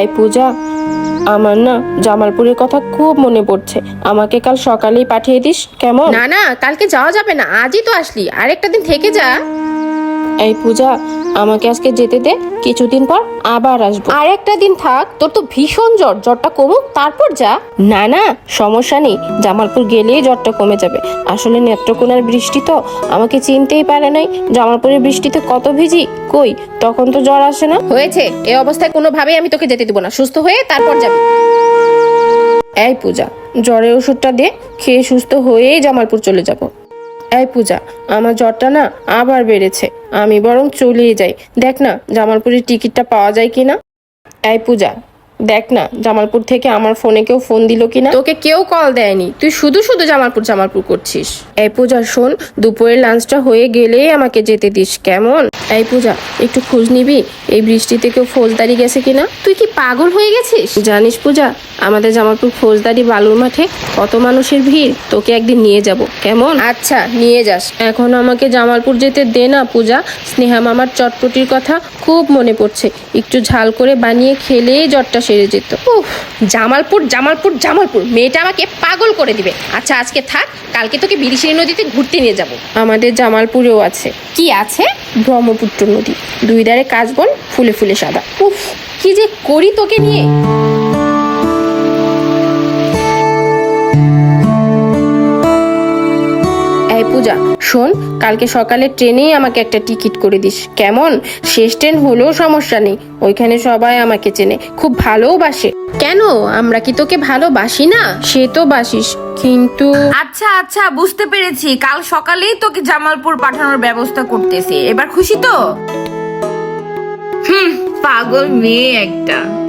এই পূজা, আমার না জামালপুরের কথা খুব মনে পড়ছে। আমাকে কাল সকালেই পাঠিয়ে দিস, কেমন? না না, কালকে যাওয়া যাবে না, আজই তো আসলি, আরেকটা দিন থেকে যা। এই পূজা আমাকে আজকে যেতে দে কিছুদিন পর আবার আসব। আর একটা দিন থাক তোর তো ভীষণ জ্বর জ্বরটা কমুক তারপর যা। না না সমস্যা নেই জামালপুর গেলেই জ্বরটা কমে যাবে। আসলে নেত্রকোনার বৃষ্টি তো আমাকে চিনতেই পারে নাই। জামালপুরের বৃষ্টিতে কত ভিজি? কই তখন তো জ্বর আসে না। হয়েছে এই অবস্থায় কোনোভাবেই আমি তোকে যেতে দিব না। সুস্থ হয়ে তারপর যাবি। এই পূজা জ্বরের ওষুধটা দে খেয়ে সুস্থ হয়েই জামালপুর চলে যাব। এই পূজা, আমার জ্বরটা না আবার বেড়েছে। আমি বরং চলেই যাই। দেখ না, জামালপুরের টিকিটটা পাওয়া যায় কিনা? এই পূজা দেখ না জামালপুর থেকে আমার ফোনে কেউ ফোন দিল কিনা? তোকে কেউ কল দেয়নি। তুই শুধু শুধু জামালপুর জামালপুর করছিস। এই পূজা শোন দুপুরের লাঞ্চটা হয়ে গেলেই আমাকে যেতে দিস কেমন? এই পূজা একটু খোঁজ নিবি এই বৃষ্টিতে কেউ ফৌজদারি গেছে কিনা? তুই কি পাগল হয়ে গেছিস? জানিস পূজা আমাদের জামালপুর ফৌজদারি বালুর মাঠে কত মানুষের ভিড় তোকে একদিন নিয়ে যাব কেমন? আচ্ছা নিয়ে যাস। এখন আমাকে জামালপুর যেতে দে না পূজা স্নেহা মামার চটপটির কথা খুব মনে পড়ছে একটু ঝাল করে বানিয়ে খেলেই জ্বরটা সেরে যেত উফ জামালপুর জামালপুর জামালপুর। মেয়েটা আমাকে পাগল করে দিবে। আচ্ছা আজকে থাক কালকে তোকে বিরিশিরি নদীতে ঘুরতে নিয়ে যাব। আমাদের জামালপুরেও আছে। কি আছে? ব্রহ্মপুত্র নদী। দুই ধারে কাশবন ফুলে ফুলে সাদা। উফ কি যে করি তোকে নিয়ে। পূজা। শোন কালকে সকালে ট্রেনেই আমাকে একটা টিকিট করে দিস। কেমন? শেষ ট্রেন হলেও সমস্যা নেই। ওইখানে সবাই আমাকে চেনে। খুব ভালোও বাসে। কেন? আমরা কি তোকে ভালোবাসি না? সে তো বাসিস। কিন্তু আচ্ছা আচ্ছা বুঝতে পেরেছি। কাল সকালেই তোকে জামালপুর পাঠানোর ব্যবস্থা করতেছি। এবার খুশি তো? হুম পাগল মেয়ে একটা।